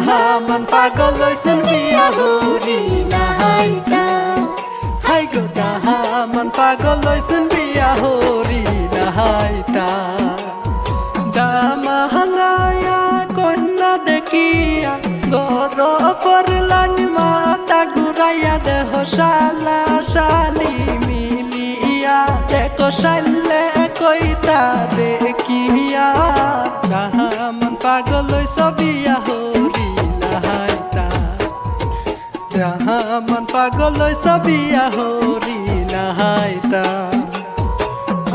তাহামান পাগল লইছুন বিয়া হরি নাহাইতা হাই গো তাহামান পাগল লইছুন বিয়া হরি নাহাইতা জামালায়া কন্যা দেখিয়া গর করলান মাতা ঘুরাইয়া দেহ শালা শালি মিলিয়া দেখো শালে কইতা দেখিয়া কাহামন পাগল সবিয়া হরি জাহামান পাগল সবিয়া হরি নাহাইতা।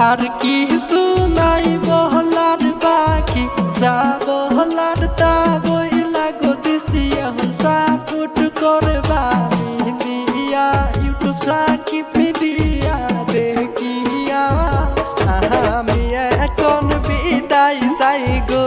আর কিছু নাই বহলার বাকি, যা বহলার তা বইলা গদিসিয়া সাপুট করবা মিডিয়া, ইউটিউব সাকিব মিডিয়া, দেখিয়া। আমি এখন বিদায় যাই গো।